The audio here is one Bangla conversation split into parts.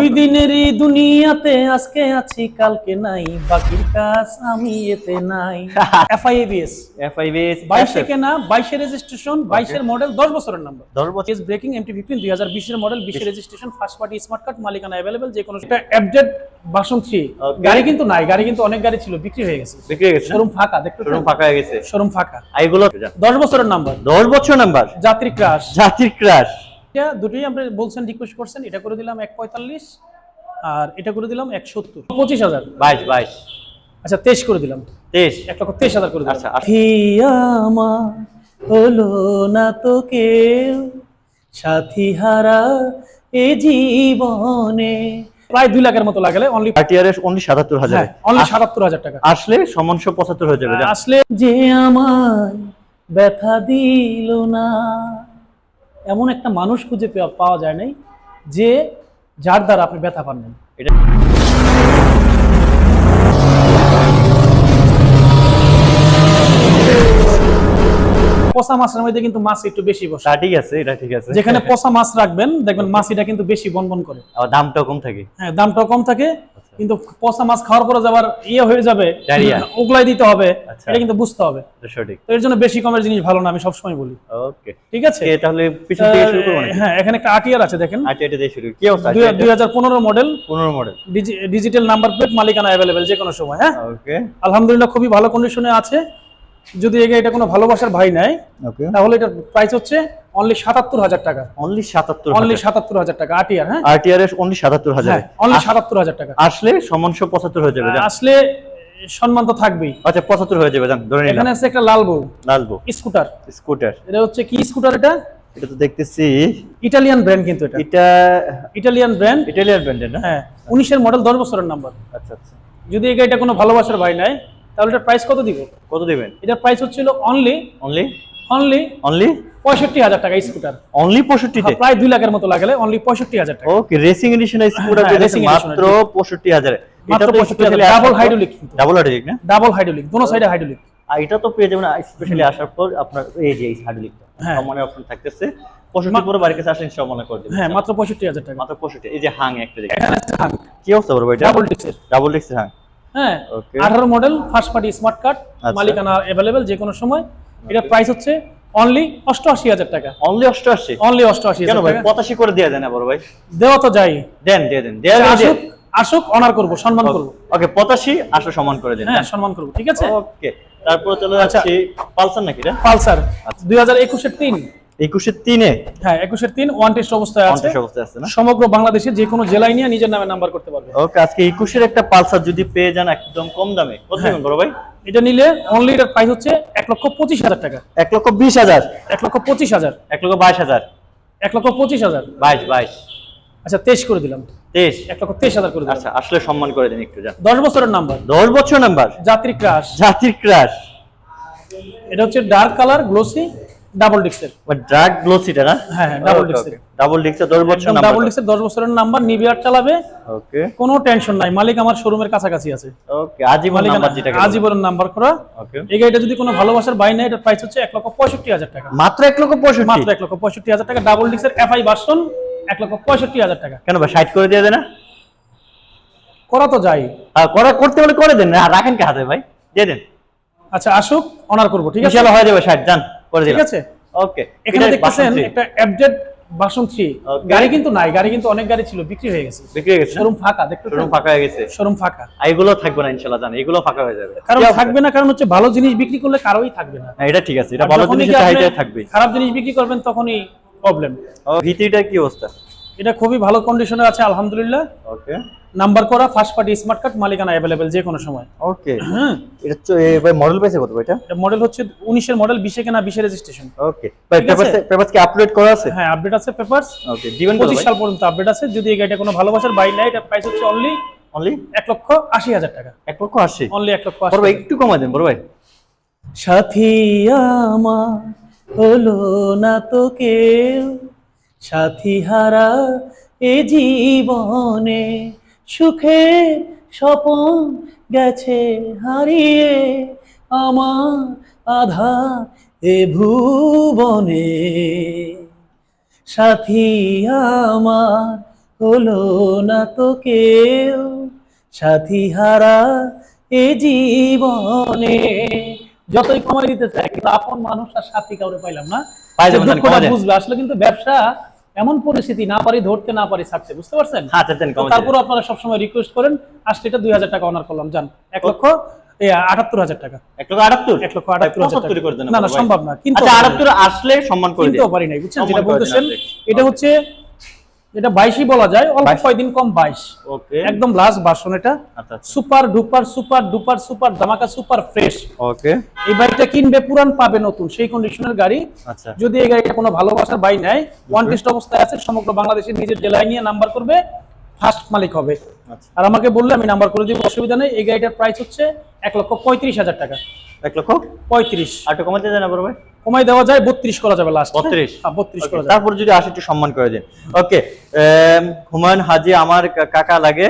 দুই দিনের এই দুনিয়াতে আজকে আছি কালকে নাই বাকির কাজ আমি এতে নাই। এফআইএবিএস এফআইবিএস বাইশে কেনা বাইশে রেজিস্ট্রেশন বাইশের মডেল দশ বছরের নাম্বার দশ বছর। কেস ব্রেকিং এমটি ফিফটিন দুই হাজার বিশের মডেল বিশের registration first party smart card মালিকানা অ্যাভেলেবেল যে কোনো একটা আপডেট বাসন থ্রি। গাড়ি কিন্তু নাই গাড়ি কিন্তু অনেক গাড়ি ছিল বিক্রি হয়ে গেছে। বিক্রি হয়ে গেছে? শোরুম ফাঁকা দেখতে শোরুম ফাঁকা হয়ে গেছে। শোরুম ফাঁকা। এগুলো দশ বছরের নাম্বার দশ বছর নাম্বার যাত্রী ক্রাশ জাতির ক্রাশ এটা দুটোই আমরা বলছেন রিকোয়েস্ট করছেন এটা করে দিলাম এক পঁয়তাল্লিশ আর এটা করে দিলাম এক সত্তর। পঁচিশ হাজার। বাইশ বাইশ। আচ্ছা তেইশ করে দিলাম। তেইশ। এক লক্ষ তেইশ হাজার করে দিলাম। আচ্ছা, আচ্ছা। আমার হলো না তো কেউ সাথী হারা এ জীবনে। প্রায় দুই লাখের মতো লাগালে অনলি আরটিআরএস অনলি সাতাত্তর হাজার। অনলি সাতাত্তর হাজার টাকা। আসলে সমানশো পঁচাত্তর হয়ে যাবে আসলে যে আমায় ব্যথা দিল না এমন একটা মানুষ খুঁজে পাওয়া যায় নাই যে যার দ্বারা আপনি ব্যথা পান এটা পচা মাছের মধ্যে কিন্তু মাছ একটু বেশি বসে। ঠিক আছে এটা ঠিক আছে। যেখানে পচা মাছ রাখবেন দেখবেন মাছিটা কিন্তু বেশি বনবন করে। আবার দামটাও কম থাকে। হ্যাঁ দামটাও কম থাকে। কিন্তু পচা মাছ খাওয়ার পরে যাবার ইয়ে হয়ে যাবে। ওগলাই দিতে হবে আচ্ছা। এটা কিন্তু বুঝতে হবে। সঠিক। তো এর জন্য বেশি কমের জিনিস ভালো না আমি সবসময় বলি। ওকে। ঠিক আছে? তাহলে পিছন থেকে শুরু করব হ্যাঁ এখানে একটা আটিয়ার আছে দেখেন। এটা দিয়ে শুরু কি অবস্থা দুই হাজার পনেরো মডেল পনেরো মডেল ডিজিটাল নাম্বার প্লেট মালিকানা অ্যাভেলেবেল যে কোনো সময় হ্যাঁ? ওকে। আলহামদুলিল্লাহ খুবই ভালো কন্ডিশনে আছে। যদি এগে এটা কোনো ভালোবাসার ভাই নেয় ওকে। তাহলে এটার প্রাইস হচ্ছে অনলি সাতাত্তর হাজার টাকা। অনলি সাতাত্তর অনলি সাতাত্তর হাজার টাকা। আটিয়ার হ্যাঁ? আরটিআরএস অনলি সাতাত্তর হাজার। হ্যাঁ অনলি সাতাত্তর হাজার টাকা। আসলে সমানশো পঁচাত্তর হয়ে যাবে আসলে সম্মান তো থাকবেই। আচ্ছা পঁচাত্তর হয়ে যাবে জান ধরে নিলাম। এখানে আছে একটা লাল বউ। লালবো স্কুটার। স্কুটার। এটা হচ্ছে কি স্কুটার এটা? এটা তো দেখতেছি। ইটালিয়ান ব্র্যান্ড কিন্তু এটা। এটা ইটালিয়ান ব্র্যান্ড ইটালিয়ান ব্র্যান্ডের না? হ্যাঁ উনিশের মডেল দশ বছরের নাম্বার আচ্ছা আচ্ছা। যদি এই গাড়িটা কোনো ভালোবাসার ভাই নাই তাহলে এটার প্রাইস কত দিব? কত দিবেন? এটার প্রাইস হচ্ছিল অনলি অনলি অনলি অনলি পঁয়ষট্টি হাজার টাকা স্কুটার অনলি পঁয়ষট্টিতে? প্রায় দুই লাখের মতো লাগালে অনলি পঁয়ষট্টি হাজার টাকা। ওকে রেসিং এডিশন স্কুটার মাত্র পঁয়ষট্টি হাজারে। মাত্র 65,000 ডাবল হাইড্রোলিক ডাবল হাইড্রোলিক না? ডাবল হাইড্রোলিক দোনো সাইডে হাইড্রোলিক আর এটা তো পেয়ে যাবেন স্পেশালি আসার পর আপনার এই যে হাইড্রোলিকটা হ্যাঁ। অপশন থাকতেছে। পঁয়ষট্টি পরে বাড়ির কাছে আসেন সমানে করে দেবেন। হ্যাঁ মাত্র পঁয়ষট্টি হাজার টাকা। মাত্র পঁয়ষট্টি এই যে হাং একটা হাং কি অবস্থা বলব এটা? ডাবল ডিক্সের ডাবল ডিক্স হাং হ্যাঁ আঠারো model first party smart card. মালিকানা অ্যাভেলেবেল যে কোনো সময়। এটা প্রাইস হচ্ছে অনলি অষ্টআশি হাজার টাকা। অনলি অষ্টআশি? অনলি অষ্টআশি কেন ভাই? পঁচাশি করে দেওয়া যায় না বড় ভাই। দেওয়া তো যাই দেন দিয়ে দেন দেওয়া আসুক আসুক অনার করব সম্মান করব। ওকে পঁচাশি আসো সম্মান করে দেন হ্যাঁ সম্মান করব ঠিক আছে? ওকে তারপর চলে আচ্ছা। যাচ্ছি পালসার নাকি পালসার দুই হাজার একুশের তিন। একুশের তিনে? হ্যাঁ একুশের তিন ওয়ান টেস্ট অবস্থায় আছে। অবস্থায় আছে না? সমগ্র বাংলাদেশে যে কোনো জেলায় নিয়ে নিজের নামে নাম্বার করতে পারবে। ওকে আজকে একুশের একটা পালসার যদি পেয়ে যান একদম কম দামে কত হ্যাঁ। দেবেন বড় ভাই? এটা নিলে অনলি এটার প্রাইস হচ্ছে এক লক্ষ পঁচিশ হাজার টাকা। এক লক্ষ বিশ হাজার। এক লক্ষ পঁচিশ হাজার। এক লক্ষ বাইশ হাজার। এক লক্ষ পঁচিশ হাজার। বাইশ বাইশ। আচ্ছা তেইশ করে দিলাম। তেইশ। এক লক্ষ তেইশ হাজার করে দিলাম। আচ্ছা আসলে সম্মান করে দিন একটু যান। দশ বছরের নাম্বার দশ বছর নাম্বার যাত্রী ক্রাশ জাতির ক্রাশ এটা হচ্ছে ডার্ক কালার গ্লোসি ডাবল ডিক্সের ড্রাগ গ্লোসিটা না? হ্যাঁ, হ্যাঁ। ডাবল ডিক্সে দশ বছর নাম্বার ডাবল ডিক্সের দশ বছরের নাম্বার নিবিয়ার চালাবে। ওকে কোনো টেনশন নাই মালিক আমার শোরুমের কাছাকাছি আছে। ওকে আজীবন নাম্বার যেটা আজীবনের নাম্বার করা ওকে এই গাড়িটা যদি কোনো ভালোবাসার বাই এটার প্রাইস হচ্ছে এক লক্ষ পঁয়ষট্টি হাজার টাকা। মাত্র এক লক্ষ পঁয়ষট্টি? মাত্র এক লক্ষ পঁয়ষট্টি হাজার টাকা ডাবল ডিক্সের এফআই ভার্সন এক লক্ষ পঁয়ষট্টি হাজার টাকা। কেন ভাই ষাট করে দিয়ে দেন না? করা তো যাই আর করা করতে বলে করে দেন রাখেন কে হাতে ভাই দিয়ে দেন। আচ্ছা আসুক অনার করব ঠিক আছে? ইনশাআল্লাহ হয়ে যাবে ষাট যান। করে ঠিক আছে? ওকে এখানে দেখতেছেন একটা অ্যাপডেট ভার্সন থ্রি। গাড়ি কিন্তু নাই গাড়ি কিন্তু অনেক গাড়ি ছিল বিক্রি হয়ে গেছে। বিক্রি হয়ে গেছে শোরুম ফাঁকা দেখতে শোরুম ফাঁকা হয়ে গেছে। শোরুম ফাঁকা। এগুলো থাকবে না ইনশাআল্লাহ জানি এগুলো ফাঁকা হয়ে যাবে। কারণ থাকবে না কারণ হচ্ছে ভালো জিনিস বিক্রি করলে কারোই থাকবে না। হ্যাঁ, এটা ঠিক আছে এটা ভালো জিনিস চাহিদা থাকবে। খারাপ জিনিস বিক্রি করবেন তখনই প্রবলেম ভিত্তিটা কি অবস্থা? এটা খুবই ভালো কন্ডিশনে আছে আলহামদুলিল্লাহ। ওকে নাম্বার করা ফার্স্ট পার্টি স্মার্ট কার্ড মালিকানা অ্যাভেলেবেল যে কোনো সময় ওকে এটা ভাই মডেল পাইছে কত ভাই এটা? এটা মডেল হচ্ছে উনিশের মডেল বিশে কেনা বিশে রেজিস্ট্রেশন ওকে ভাই পেপারস পেপারস কি আপলোড করা আছে? হ্যাঁ আপডেট আছে পেপারস ওকে পঁচিশ ভাই? সাল পর্যন্ত আপডেট আছে। যদি এই গাড়িটা কোনো ভালোবাসার বাই নেয় এটা প্রাইস হচ্ছে অনলি অনলি এক লক্ষ আশি হাজার টাকা। এক লক্ষ আশি? অনলি এক লক্ষ আশি বড় ভাই একটু কমাই দেন বড় ভাই। সাথী আমার হলো না তো কেউ। সাথী হারা এ জীবনে সুখে স্বপন গেছে হারিয়ে আমার আধা এ ভুবনে। সাথী আমার হলো না তো কেউ সাথী হারা এ জীবনে। যতই কমাই দিতে চাই কিন্তু আপন মানুষ আর সাথী কাউরে পাইলাম না। দেন। বুঝবে। আসলে কিন্তু ব্যবসা এমন পরিস্থিতি না পারি ধরতে না পারি ছাড়তে বুঝতে পারছেন? তারপরে আচ্ছা কমে তারপর আপনারা সবসময় রিকোয়েস্ট করেন আজকে এটা দুই হাজার টাকা অনার করলাম যান। এক লক্ষ আটাত্তর হাজার টাকা। এক লক্ষ আটাত্তর? এক লক্ষ আটাত্তর হাজার না না সম্ভব না কিন্তু আচ্ছা আটাত্তর আসলে সম্মান করে পারি নাই বুঝছেন? যেটা বলতেছেন এটা হচ্ছে এটা বাইশই বলা যায় অল্প 22 কয়দিন কম বাইশ। ওকে। একদম লাস্ট ভার্সন এটা। আচ্ছা আচ্ছা। Super duper super duper super ধামাকা সুপার ফ্রেশ ওকে। এই বাইকটা কিনবে পুরান পাবে নতুন সেই কন্ডিশনের গাড়ি। আচ্ছা। যদি এই গাড়িটা কোনো ভালোবাসার বাই নেয় ওয়ান টেস্ট অবস্থায় আছে সমগ্র বাংলাদেশের নিজের জেলায় নিয়ে নাম্বার করবে ফার্স্ট মালিক হবে। আচ্ছা। আর আমাকে বললে আমি নাম্বার করে দিব অসুবিধা নেই। এই গাড়িটার প্রাইস হচ্ছে এক লক্ষ পঁয়ত্রিশ হাজার টাকা। এক লক্ষ? পঁয়ত্রিশ। আর কমাতে দেন আবার ভাই। কমাই দেওয়া যায় বত্রিশ করা যাবে লাস্ট 32? হ্যাঁ বত্রিশ করা যাবে। তারপর যদি আসে একটু সম্মান করে দিন। ওকে হুমায়ুন হাজি আমার কাকা লাগে।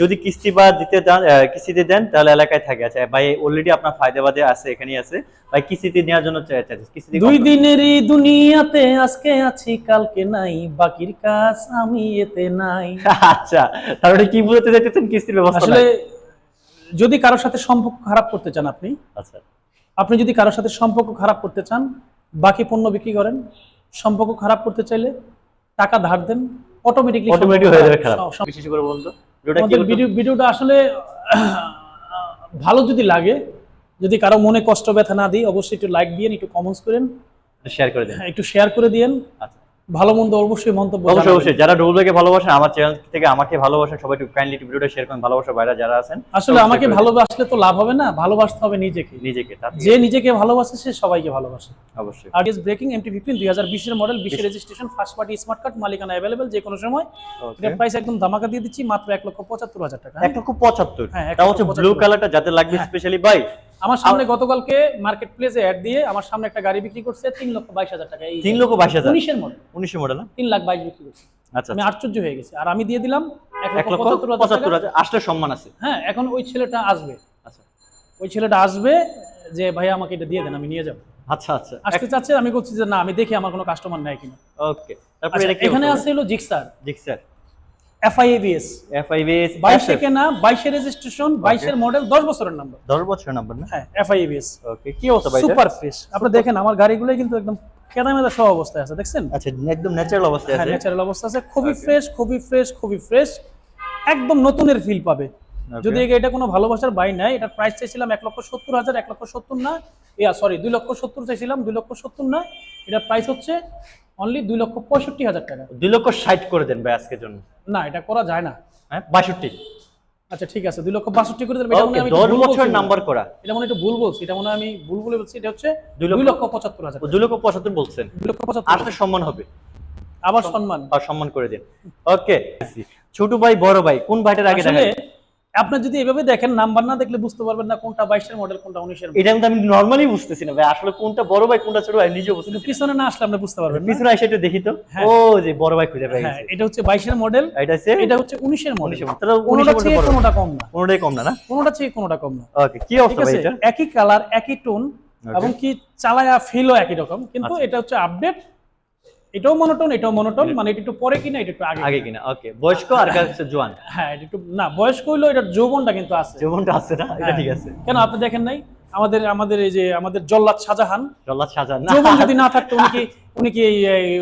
যদি কিস্তি বা দিতে দেন কিস্তিতে দেন তাহলে এলাকায় থাকে। আচ্ছা ভাই অলরেডি আপনার ফায়দাবাদে আছে এখানেই আছে। ভাই কিস্তিতে নেওয়ার জন্য চাই চাই কিস্তি দুই দিনেরই দুনিয়াতে আজকে আছি কালকে নাই। বাকির কাজ আমি এতে নাই। আচ্ছা তাহলে কি বুঝতে চাইতেছেন কিস্তির ব্যবস্থা আসলে যদি কারোর সাথে সম্পর্ক খারাপ করতে চান আপনি আচ্ছা। আপনি যদি কারোর সাথে সম্পর্ক খারাপ করতে চান বাকি পণ্য বিক্রি করেন সম্পর্ক খারাপ করতে চাইলে টাকা ধার দেন অটোমেটিকলি অটোমেটিক হয়ে যাবে খারাপ। বিশেষ করে বলুন তো ভিডিওটা কি আমাদের ভিডিও ভিডিওটা আসলে ভালো যদি লাগে যদি কারও মনে কষ্ট ব্যথা না দিই অবশ্যই একটু লাইক দিয়েন একটু কমেন্টস করেন। শেয়ার করে দেন। হ্যাঁ, একটু শেয়ার করে দিয়েন। আচ্ছা। ভালো মন্দ অবশ্যই মন্তব্য অবশ্যই। অবশ্যই। যারা ডবল রোলকে ভালোবাসেন আমার চ্যানেল থেকে আমাকে ভালোবাসেন সবাই একটু কাইন্ডলি ভিডিওটা শেয়ার করেন ভালোবাসা বাইরে যারা আছেন আসলে আমাকে ভালোবাসলে তো লাভ হবে না ভালোবাসতে হবে নিজেকে। নিজেকে যে নিজেকে ভালোবাসে সে সবাইকে ভালোবাসে। অবশ্যই। আর ব্রেকিং এমটি ফিফটিন দুই হাজার বিশের মডেল বিশের registration first party smart card মালিকানা অ্যাভেলেবেল যে কোনো সময়। এটা প্রাইস একদম ধামাকা দিয়ে দিচ্ছি মাত্র এক লক্ষ পঁচাত্তর হাজার টাকা। এক লক্ষ পঁচাত্তর। হ্যাঁ, লক্ষ হচ্ছে ব্লু কালারটা যাদের লাগবে হ্যাঁ। স্পেশালি ভাই আমার সামনে গতকালকে মার্কেট প্লেসে অ্যাড দিয়ে আমার সামনে একটা গাড়ি বিক্রি করছে তিন লক্ষ বাইশ হাজার টাকা। তিন লক্ষ বাইশ হাজার। উনিশের মডেল উনিশশো মডেল তিন লাখ বাইশ বিক্রি করছে। আচ্ছা আমি আশ্চর্য হয়ে গেছি। আর আমি দিয়ে দিলাম এক লক্ষ পঁচাত্তর হাজার আসলে সম্মান আছে। হ্যাঁ এখন ওই ছেলেটা আসবে। আচ্ছা। ওই ছেলেটা আসবে যে ভাই আমাকে এটা দিয়ে দেন আমি নিয়ে যাব। আচ্ছা আচ্ছা। আসতে চাচ্ছে আমি বলছি যে না আমি দেখি আমার কোনো কাস্টমার নাই কিনা। ওকে তারপরে আচ্ছা, এখানে আছে হলো Gixxer G sir F I A B S F I B S বাইশে কেনা বাইশের রেজিস্ট্রেশন বাইশের মডেল দশ বছরের নাম্বার 10 বছর নাম্বার না? হ্যাঁ এফআইএবিএস ওকে কি অবস্থা ভাই সুপার ফ্রেশ আপনি দেখেন আমার গাড়িগুলো কিন্তু একদম কেদা মেদা সব অবস্থায় আছে দেখছেন? আচ্ছা একদম ন্যাচারাল অবস্থায় হ্যাঁ আছে? ন্যাচারাল অবস্থা আছে খুবই ফ্রেশ খুবই ফ্রেশ খুবই ফ্রেশ একদম নতুনের ফিল পাবে। যদি এটা কোনো ভালোবাসার বাই নাই এটার প্রাইস চাইছিলাম এক লক্ষ সত্তর হাজার এক লক্ষ সত্তর না ইয়া সরি দুই লক্ষ সত্তর চাইছিলাম দুই লক্ষ সত্তর না এটার প্রাইস হচ্ছে অনলি দুই লক্ষ পঁয়ষট্টি হাজার টাকা। দুই লক্ষ ষাট করে দেন ভাই আজকের জন্য। না এটা করা যায় না। হ্যাঁ বাষট্টি। আচ্ছা ঠিক আছে দুই লক্ষ বাষট্টি করে দেবেন এটা মনে আমি দশ বছর নাম্বার করা। এটা মনে একটু ভুল বলছি এটা মনে হয় আমি ভুল বলে বলছি এটা হচ্ছে দুই লক্ষ- পঁচাত্তর হাজার দুই লক্ষ পঁচাত্তর বলছেন। দুই লক্ষ পঁচাত্তর। আসলে সম্মান হবে। আবার সম্মান। আর সম্মান করে দিন। ওকে ছোট ভাই বড় ভাই কোন ভাইটার আগে আসলে আপনি যদি এভাবে দেখেন নাম্বার না দেখলে বুঝতে পারবেন না কোনটা বাইশের মডেল কোনটা উনিশের এটা কিন্তু আমি নর্মালি বুঝতেছি না ভাই। আসলে কোনটা বড় ভাই কোনটা ছোট ভাই নিজেও বুঝতেছি কিন্তু পিছনে না আসলে আপনি বুঝতে পারবেন। পিছনে এসে একটু দেখি তো। হ্যাঁ। ও যে বড় ভাই খুঁজে পেয়ে হ্যাঁ এটা হচ্ছে বাইশের মডেল এটা হচ্ছে এটা হচ্ছে উনিশের মডেল তাহলে কোনোটা মডেল কোনোটা কম না। কোনটাই কম না না? কোনোটা চেয়ে কোনটা কম না। ওকে কি অবস্থা ভাই এটা? একই কালার একই টোন এবং কি চালায়া ফিলও একই রকম। কিন্তু আচ্ছা। এটা হচ্ছে আপডেট এটাও মনোটোন এটাও মনোটোন মানে এটা একটু পরে কিনা এটা একটু আগে আগে কিনা। ওকে বয়স্ক আর কার হচ্ছে জোয়ান। হ্যাঁ এটা একটু না বয়স্ক হইল এটার যৌবনটা কিন্তু আছে। যেমনটা আছে না? এটা হ্যাঁ। ঠিক আছে। কেন আপনি দেখেন নাই? আমাদের আমাদের এই যে আমাদের জল্লাদ শাহজাহান। জল্লাদ সাজান না। যৌবন যদি না থাকতো উনি কি উনি কি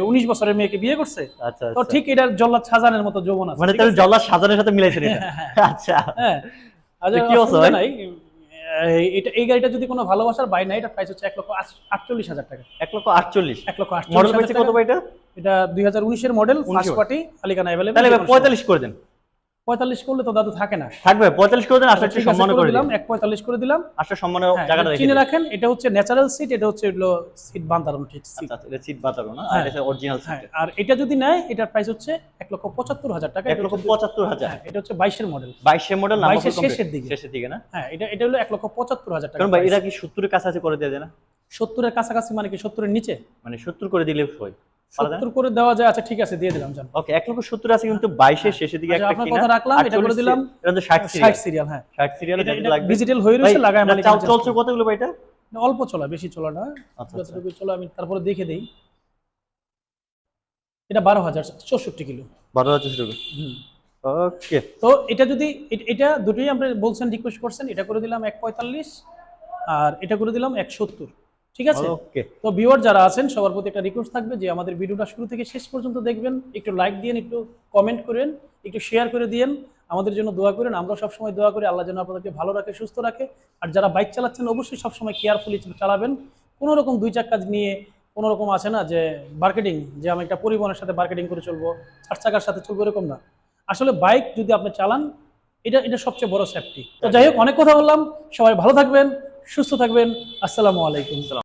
উনিশ বছরের মেয়েকে বিয়ে করছে? আচ্ছা তো আচ্ছা। ঠিক এটা জল্লাদ শাহজাহানের মতো যৌবন আছে মানে তাহলে জল্লাদ সাজানের সাথে মিলাইছেন এটা? আচ্ছা হ্যাঁ। আচ্ছা, কি অবস্থা নাই। এই- এটা এই গাড়িটা যদি কোনো ভালোবাসার বাই নাই এটা প্রাইস হচ্ছে এক লক্ষ আট- আটচল্লিশ হাজার টাকা। এক লক্ষ আটচল্লিশ। এক লক্ষ মডেল কত। এটা এটা দুই হাজার উনিশের মডেল 19 ফার্স্ট পার্টি মালিকানা অ্যাভেলেবল তাহলে পঁয়তাল্লিশ করে দেন। পঁয়তাল্লিশ করলে তো দাদু থাকে না। থাকবে পঁয়তাল্লিশ করে দেন সম্মান করে দিলাম এক পঁয়তাল্লিশ করে দিলাম। হ্যাঁ, জায়গাটা চিনে রাখেন এটা হচ্ছে ন্যাচারাল সিট এটা হচ্ছে সিট ঠিক সিট আচ্ছা, আচ্ছা, এটা সিট না আর হ্যাঁ। এটা অরিজিনাল হ্যাঁ সিট আর এটা যদি নেয় এটার প্রাইস হচ্ছে এক লক্ষ পঁচাত্তর হাজার টাকা এক লক্ষ পঁচাত্তর হাজার। এটা হচ্ছে বাইশের মডেল বাইশে মডেল 22 এর শেষের দিকে। শেষের দিকে না? হ্যাঁ এটা এটা হলো এক লক্ষ পঁচাত্তর হাজার টাকা ভাই এরা কি সত্তরের কাছাকাছি করে দেয় না? সত্তরের কাছাকাছি মানে কি সত্তরের নিচে? মানে সত্তর করে দিলে হয়। পারা যায়? সত্তর করে দেওয়া যায়? আচ্ছা ঠিক আছে দিয়ে দিলাম জান। ওকে এক লক্ষ সত্তর আছে কিন্তু বাইশের শেষের দিকে আচ্ছা, একটা কিনা। কথা রাখলাম, এটা করে দিলাম। এটা তো ষাট ষাট সিরিয়াল সিরিয়াল হ্যাঁ। ষাট সিরিয়াল এটা- এটা লাগবে। ডিজিটাল হয়ে রয়েছে লাগায় মালিক চাল চলছে কতগুলো ভাই এটা? অল্প চলা বেশি চলা না। আচ্ছা, আচ্ছা। যতটুকু চলা আমি তারপরে দেখে দেই। এটা বারো হাজার চৌষট্টি কিলো। বারো হাজার টাকা ওকে। তো এটা যদি এটা দুটোই আপনি বলছেন রিকোয়েস্ট করছেন এটা করে দিলাম এক পঁয়তাল্লিশ আর এটা করে দিলাম এক সত্তর। ঠিক আছে? ওকে তো ভিউয়ার যারা আছেন সবার প্রতি একটা রিকোয়েস্ট থাকবে যে আমাদের ভিডিওটা শুরু থেকে শেষ পর্যন্ত দেখবেন। একটু লাইক দিয়েন একটু কমেন্ট করেন একটু শেয়ার করে দিয়েন। আমাদের জন্য দোয়া করেন আমরা সবসময় দোয়া করি। আল্লাহ যেন আপনাদেরকে ভালো রাখে সুস্থ রাখে। আর যারা বাইক চালাচ্ছেন অবশ্যই সবসময় কেয়ারফুলি চালাবেন। কোনো রকম দুই চাকা নিয়ে কোনো রকম আছে না যে মার্কেটিং যে আমি একটা পরিবহনের সাথে মার্কেটিং করে চলবো চার চাকার সাথে চলবো এরকম না। আসলে বাইক যদি আপনি চালান এটা এটা সবচেয়ে বড় সেফটি তো যাই হোক অনেক কথা বললাম। সবাই ভালো থাকবেন সুস্থ থাকবেন। আসসালামু আলাইকুম।